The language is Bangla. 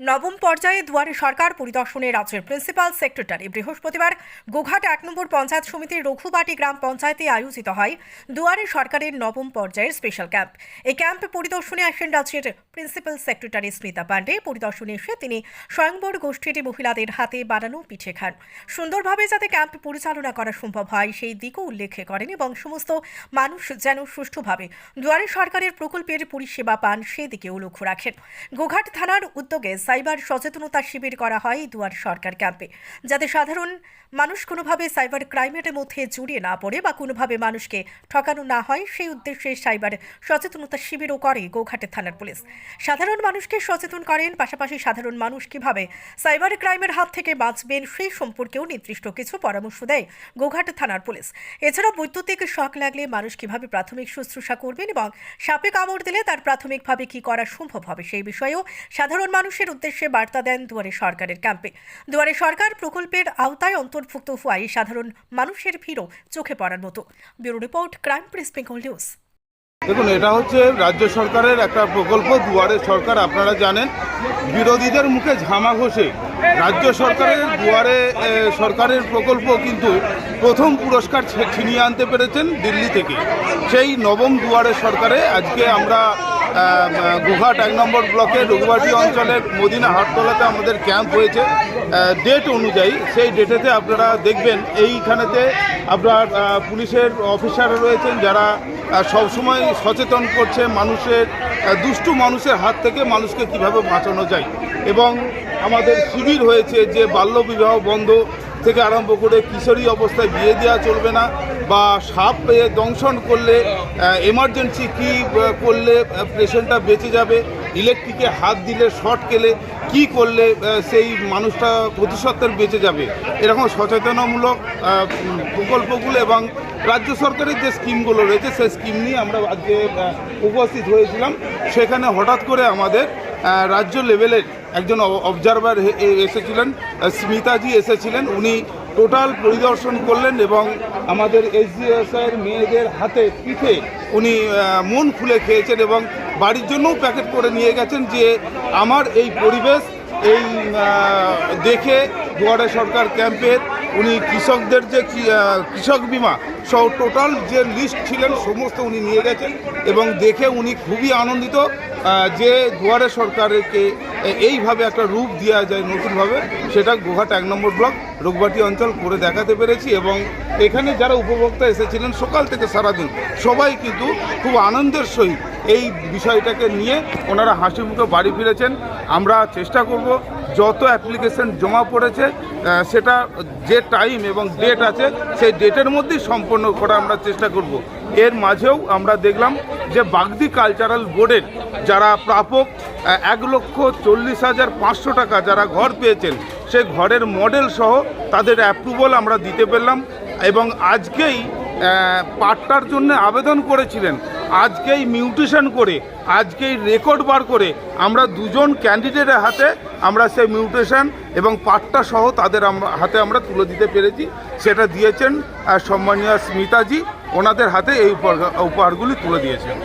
নবম পর্যায়ে দুয়ারে সরকার পরিদর্শনে রাজ্যের প্রিন্সিপাল সেক্রেটারি বৃহস্পতিবার গোঘাট এক নম্বর পঞ্চায়েত সমিতির রঘুবাটি গ্রাম পঞ্চায়েতে আয়োজিত হয় দুয়ারে সরকারের নবম পর্যায়ের স্পেশাল ক্যাম্প এই ক্যাম্প পরিদর্শনে আসেন রাজ্যের প্রিন্সিপাল সেক্রেটারি স্মিতা পাণ্ডে পরিদর্শনে এসে তিনি স্বয়ংবর গোষ্ঠীটি মহিলাদের হাতে বানানো পিঠে খান। সুন্দরভাবে যাতে ক্যাম্প পরিচালনা করা সম্ভব হয়, সেই দিকও উল্লেখ করেন এবং সমস্ত মানুষ যেন সুষ্ঠুভাবে দুয়ারে সরকারের প্রকল্পের পরিষেবা পান, সেদিকেও লক্ষ্য রাখেন। গোঘাট থানার উদ্যোগে সাইবার সচেতনতা শিবির করা হয় দুয়ার সরকার ক্যাম্পে। যাতে সাধারণ মানুষ কোনোভাবে সাইবার ক্রাইমের মধ্যে জড়িয়ে না পড়ে বা কোনোভাবে মানুষকে ঠকানো না হয়, সেই উদ্দেশ্যে সাইবার সচেতনতা শিবিরও করে গোঘাটের থানার পুলিশ। সাধারণ মানুষকে সচেতন করেন, পাশাপাশি সাধারণ মানুষ কীভাবে সাইবার ক্রাইমের হাত থেকে বাঁচবেন সেই সম্পর্কেও নির্দিষ্ট কিছু পরামর্শ দেয় গোঘাট থানার পুলিশ। এছাড়া বৈদ্যুতিক শখ লাগলে মানুষ কীভাবে প্রাথমিক শুশ্রূষা করবেন এবং সাপে কামড় দিলে তার প্রাথমিকভাবে কি করা সম্ভব হবে সেই বিষয়েও সাধারণ মানুষের উদ্দেশ্যে বার্তা দেন দুয়ারে সরকারের ক্যাম্পে। দুয়ারে সরকার প্রকল্পের আওতায় অন্তর্ভুক্ত হওয়ায় সাধারণ মানুষের ভিড়ও চোখে পড়ার মতো। Bureau report, crime press Bengal news. দেখুন, এটা হচ্ছে রাজ্য সরকারের একটা প্রকল্প, দুয়ারে সরকার, আপনারা জানেন। বিরোধীদের মুখে ঝামা ঘষে। রাজ্য সরকারের, দুয়ারে সরকারের প্রকল্প কিন্তু প্রথম পুরস্কার ছিনিয়ে আনতে পেরেছেন দিল্লি থেকে। সেই নবম দুয়ারে সরকারে আজকে আমরা গোঘাট এক নম্বর ব্লকে রঘুবাটি অঞ্চলের মদিনা হাটতলাতে আমাদের ক্যাম্প হয়েছে। ডেট অনুযায়ী সেই ডেটেতে আপনারা দেখবেন, এইখানেতে আপনার পুলিশের অফিসাররা রয়েছেন যারা সবসময় সচেতন করছে মানুষের দুষ্টু মানুষের হাত থেকে মানুষকে কীভাবে বাঁচানো যায়। এবং আমাদের শিবির হয়েছে যে বাল্যবিবাহ বন্ধ থেকে আরম্ভ করে কিশোরী অবস্থায় বিয়ে দেওয়া চলবে না বা সাপ দংশন করলে এমার্জেন্সি কি করলে পেশেন্টটা বেঁচে যাবে ইলেকট্রিকে হাত দিলে শর্ট খেলে, কি করলে সেই মানুষটা প্রতিশতের বেঁচে যাবে? এরকম সচেতনামূলক প্রকল্পগুলো এবং রাজ্য সরকারের যে স্কিমগুলো রয়েছে, সেই স্কিম নিয়ে আমরা আজকে উপস্থিত হয়েছিলাম। সেখানে হঠাৎ করে আমাদের রাজ্য লেভেলের একজন অবজারভার এসেছিলেন স্মিতাজি এসেছিলেন। উনি টোটাল পরিদর্শন করলেন এবং আমাদের এসডিএসআইয়ের মেয়েদের হাতে পিঠে উনি মন খুলে খেয়েছেন এবং বাড়ির জন্যও প্যাকেট করে নিয়ে গেছেন যে আমার এই পরিবেশ, এই দেখে দুয়ারে সরকার ক্যাম্পের উনি কৃষকদের যে কৃষক বিমা সহ টোটাল যে লিস্ট ছিলেন সমস্ত উনি নিয়ে গেছেন এবং দেখে উনি খুবই আনন্দিত যে দুয়ারে সরকারকে এইভাবে একটা রূপ দেওয়া যায় নতুনভাবে, সেটা গোঘাট এক নম্বর ব্লক রোগবাটি অঞ্চল করে দেখাতে পেরেছি এবং এখানে যারা উপভোক্তা এসেছিলেন সকাল থেকে সারাদিন, সবাই কিন্তু খুব আনন্দের সহিত এই বিষয়টাকে নিয়ে ওনারা হাসি মুখে বাড়ি ফিরেছেন। আমরা চেষ্টা করব যত অ্যাপ্লিকেশন জমা পড়েছে সেটা যে টাইম এবং ডেট আছে, সেই ডেটের মধ্যেই সম্পন্ন করা আমরা চেষ্টা করব। এর মাঝেও আমরা দেখলাম যে বাগদি কালচারাল বোর্ডের যারা প্রাপক এক লক্ষ চল্লিশ হাজার পাঁচশো টাকা যারা ঘর পেয়েছেন, সে ঘরের মডেল সহ তাদের অ্যাপ্রুভাল আমরা দিতে পারলাম এবং আজকেই পাট্টার জন্য আবেদন করেছিলেন। আজকেই মিউটেশন করে, আজকেই রেকর্ড বার করে আমরা দুজন ক্যান্ডিডেটের হাতে আমরা সেই মিউটেশন এবং পাট্টা সহ তাদের হাতে আমরা তুলে দিতে পেরেছি। সেটা দিয়েছেন সম্মানীয় স্মিতাজি। ওনাদের হাতে এই উপহার- উপহারগুলি তুলে দিয়েছেন।